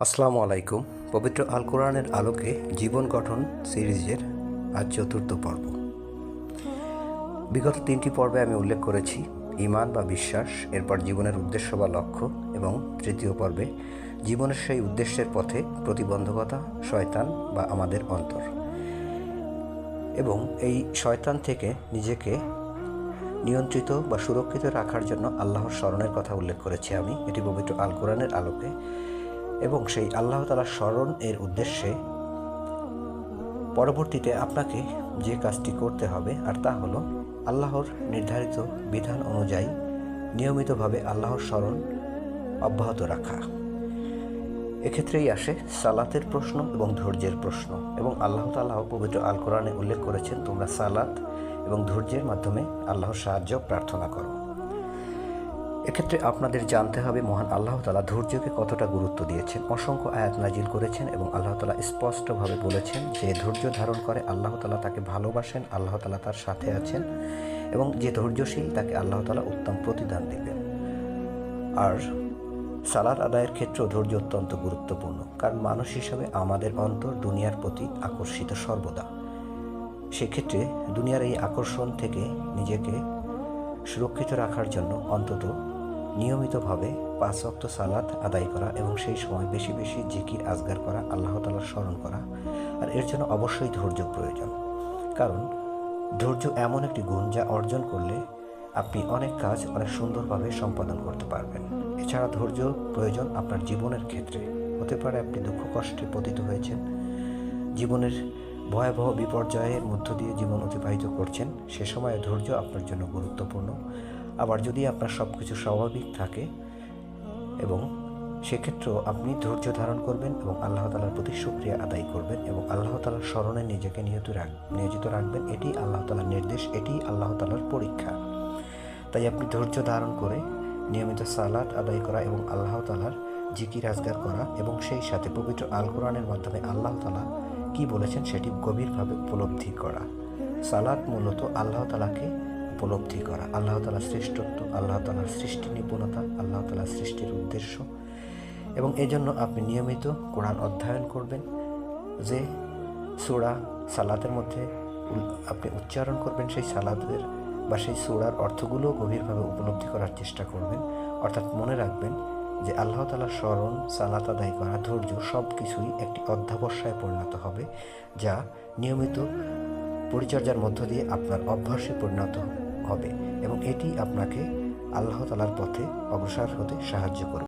আসসালামু আলাইকুম। পবিত্র আল কোরআনের আলোকে জীবন গঠন সিরিজের আজ চতুর্থ পর্ব। বিগত তিনটি পর্বে আমি উল্লেখ করেছি ইমান বা বিশ্বাস, এরপর জীবনের উদ্দেশ্য বা লক্ষ্য, এবং তৃতীয় পর্বে জীবনের সেই উদ্দেশ্যের পথে প্রতিবন্ধকতা, শয়তান বা আমাদের অন্তর। এবং এই শয়তান থেকে নিজেকে নিয়ন্ত্রিত বা সুরক্ষিত রাখার জন্য আল্লাহর স্মরণের কথা উল্লেখ করেছি আমি। এটি পবিত্র আল কোরআনের আলোকে এবং সেই আল্লাহ তালার স্মরণ এর উদ্দেশ্যে পরবর্তীতে আপনাকে যে কাজটি করতে হবে, আর তা হলো আল্লাহর নির্ধারিত বিধান অনুযায়ী নিয়মিতভাবে আল্লাহর স্মরণ অব্যাহত রাখা। এক্ষেত্রেই আসে সালাতের প্রশ্ন এবং ধৈর্যের প্রশ্ন, এবং আল্লাহ তালাহ পবিত্র আল কোরআনে উল্লেখ করেছেন, তোমরা সালাত এবং ধৈর্যের মাধ্যমে আল্লাহর সাহায্য প্রার্থনা করো। এক্ষেত্রে আপনাদের জানতে হবে, মহান আল্লাহ তালা ধৈর্যকে কতটা গুরুত্ব দিয়েছেন। অসংখ্য আয়াত নাজিল করেছেন এবং আল্লাহ তালা স্পষ্টভাবে বলেছেন যে ধৈর্য ধারণ করে আল্লাহ তালা তাকে ভালোবাসেন, আল্লাহ তালা তার সাথে আছেন এবং যে ধৈর্যশীল তাকে আল্লাহ তালা উত্তম প্রতিদান দেবেন। আর সালাদ আদায়ের ক্ষেত্রেও ধৈর্য অত্যন্ত গুরুত্বপূর্ণ, কারণ মানুষ হিসাবে আমাদের অন্তর দুনিয়ার প্রতি আকর্ষিত সর্বদা। সেক্ষেত্রে দুনিয়ার এই আকর্ষণ থেকে নিজেকে সুরক্ষিত রাখার জন্য অন্তত নিয়মিতভাবে পাঁচ অক্ত সালাত আদায় করা এবং সেই সময় বেশি বেশি জিকির, আজগার করা, আল্লাহ তালার স্মরণ করা আর এর জন্য অবশ্যই ধৈর্য প্রয়োজন। কারণ ধৈর্য এমন একটি গুণ যা অর্জন করলে আপনি অনেক কাজ অনেক সুন্দরভাবে সম্পাদন করতে পারবেন। এছাড়া ধৈর্য প্রয়োজন আপনার জীবনের ক্ষেত্রে। হতে পারে আপনি দুঃখ কষ্টে পতিত হয়েছেন, জীবনের ভয়াবহ বিপর্যয়ের মধ্য দিয়ে জীবন অতিবাহিত করছেন, সে সময়ে ধৈর্য আপনার জন্য গুরুত্বপূর্ণ। আবার যদি আপনার সব কিছু স্বাভাবিক থাকে এবং সেক্ষেত্রেও আপনি ধৈর্য ধারণ করবেন এবং আল্লাহ তালার প্রতি সুক্রিয়া আদায় করবেন এবং আল্লাহ তালার স্মরণে নিজেকে নিয়ত রাখ, নিয়োজিত রাখবেন, এটি আল্লাহ তালার নির্দেশ, এটি আল্লাহ তালার পরীক্ষা। তাই আপনি ধৈর্য ধারণ করে নিয়মিত সালাদ আদায় করা এবং আল্লাহ তালার জিকির আজগার করা এবং সেই সাথে পবিত্র আল কোরআনের মাধ্যমে আল্লাহ তালা কি বলেছেন সেটি গভীরভাবে উপলব্ধি করা। সালাদ মূলত আল্লাহ তালাকে উপলব্ধি করা। আল্লাহ তালার শ্রেষ্ঠত্ব, আল্লাহ তালার সৃষ্টি নিপুণতা, আল্লাহ তালার সৃষ্টির উদ্দেশ্য। এবং এজন্য আপনি নিয়মিত কোরআন অধ্যয়ন করবেন, যে সুরা সালাতের মধ্যে আপনি উচ্চারণ করবেন সেই সালাদের বা সেই সুরার অর্থগুলো গভীরভাবে উপলব্ধি করার চেষ্টা করবেন। অর্থাৎ মনে রাখবেন যে আল্লাহ তালার স্মরণ, সালাত আদায় করা, ধৈর্য সব কিছুই একটি অধ্যাবসায় পরিণত হবে, যা নিয়মিত পরিচর্যার মধ্য দিয়ে আপনার অভ্যাসে পরিণত হবে এবং এটি আপনাকে আল্লাহ তালার পথে অগ্রসর হতে সাহায্য করবে।